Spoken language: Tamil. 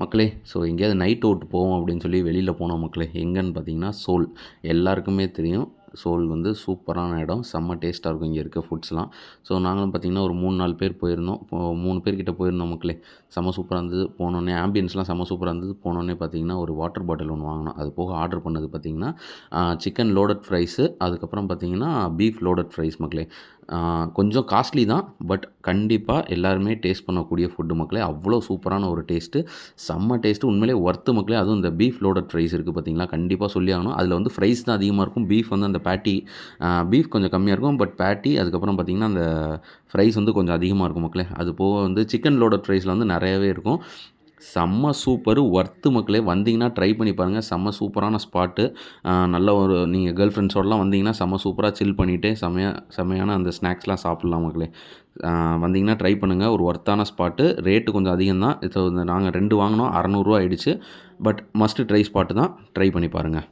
மக்களே ஸோ எங்கேயாவது நைட் அவுட் போவோம் அப்படின்னு சொல்லி வெளியில் போனோம் மக்களே எங்கேன்னு பார்த்தீங்கன்னா சோல் எல்லாருக்குமே தெரியும் சோல் வந்து சூப்பரான இடம் செம்ம டேஸ்ட்டாக இருக்கும் இங்கே இருக்க ஃபுட்ஸ்லாம் ஸோ நாங்களும் பார்த்தீங்கன்னா ஒரு மூணு நாலு பேர் போயிருந்தோம். இப்போ மூணு பேர்கிட்ட போயிருந்தோம் மக்களே. செம்ம சூப்பராக இருந்தது. போனோடனே ஆம்பியன்ஸ்லாம் செம்ம சூப்பராக இருந்தது. போனோடனே பார்த்தீங்கன்னா ஒரு வாட்டர் பாட்டில் ஒன்று வாங்கினோம். அது போக ஆர்டர் பண்ணது பார்த்தீங்கன்னா சிக்கன் லோடட் ஃப்ரைஸு அதுக்கப்புறம் பார்த்தீங்கன்னா பீஃப் லோடட் ஃப்ரைஸ் மக்களே. கொஞ்சம் காஸ்ட்லி தான் பட் கண்டிப்பாக எல்லாருமே டேஸ்ட் பண்ணக்கூடிய ஃபுட்டு மக்களே அவ்வளோ சூப்பரான ஒரு டேஸ்ட்டு செம்ம டேஸ்ட்டு உண்மையிலே ஒர்த்து மக்களே. அதுவும் இந்த பீஃப் லோடட் ஃப்ரைஸ் இருக்குது பார்த்தீங்களா கண்டிப்பாக சொல்லி ஆகணும். அதில் வந்து ஃப்ரைஸ் தான் அதிகமாக இருக்கும். பீஃப் வந்து அந்த பேட்டி பீஃப் கொஞ்சம் கம்மியாக இருக்கும் பட் பேட்டி அதுக்கப்புறம் பார்த்திங்கன்னா அந்த ஃப்ரைஸ் வந்து கொஞ்சம் அதிகமாக இருக்கும் மக்களே. அது போக வந்து சிக்கன் லோடட் ஃப்ரைஸில் வந்து நிறையவே இருக்கும். செம்ம சூப்பர். ஒர்த்து மக்களே வந்தீங்கன்னா ட்ரை பண்ணி பாருங்கள் செம்ம சூப்பரான ஸ்பாட்டு நல்ல ஒரு நீங்கள் கேர்ள் ஃப்ரெண்ட்ஸோடலாம் வந்தீங்கன்னா செம்ம சூப்பராக சில் பண்ணிவிட்டு செமையா செம்மையான அந்த ஸ்நாக்ஸ்லாம் சாப்பிட்லாம் மக்களே. வந்தீங்கன்னா ட்ரை பண்ணுங்கள் ஒரு ஒர்த்தான ஸ்பாட்டு ரேட்டு கொஞ்சம் அதிகம் தான். இது நாங்கள் ரெண்டு வாங்கினோம். அறநூறுவா ஆயிடுச்சு. பட் மஸ்ட்டு ட்ரை ஸ்பாட்டு தான். ட்ரை பண்ணி பாருங்கள்